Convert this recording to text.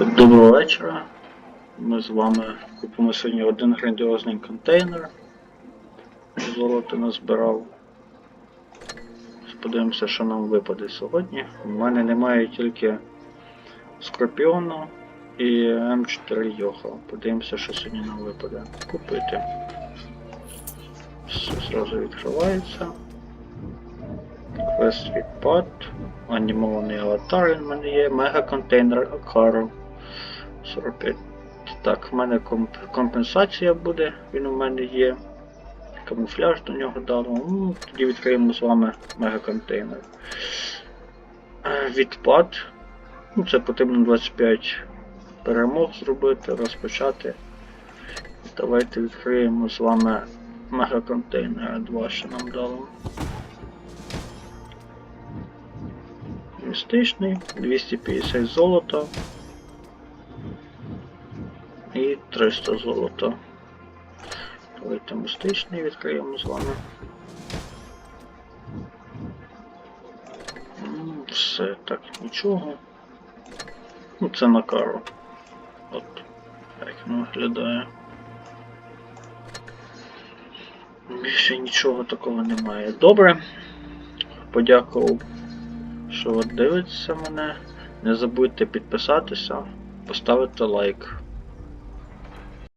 Доброго вечора. Ми з вами купимо сьогодні один грандіозний контейнер. Золото назбирав. Подивимося, що нам випаде сьогодні. У мене немає тільки Скорпіону і М4 Йоха. Подивимося, що сьогодні нам випаде. Купити. Все зразу відкривається. Квест відпад. Анімований аватар в мене є. Мега контейнер Акару. 45. Так, в мене комп компенсація буде, він у мене є. Камуфляж до нього дало. Ну, тоді відкриємо з вами мегаконтейнер. Е, Відпад. Ну, це потрібно 25 перемог зробити, розпочати. Давайте відкриємо з вами мегаконтейнер 2, що нам дало. Містичний, 250 золота і 300 золота. Давайте містичний відкриємо з вами. Все, так, нічого. Ну, це на кару. От, як він виглядає. Більше нічого такого немає. Добре. Подякував, що ви дивитеся мене. Не забудьте підписатися, поставити лайк.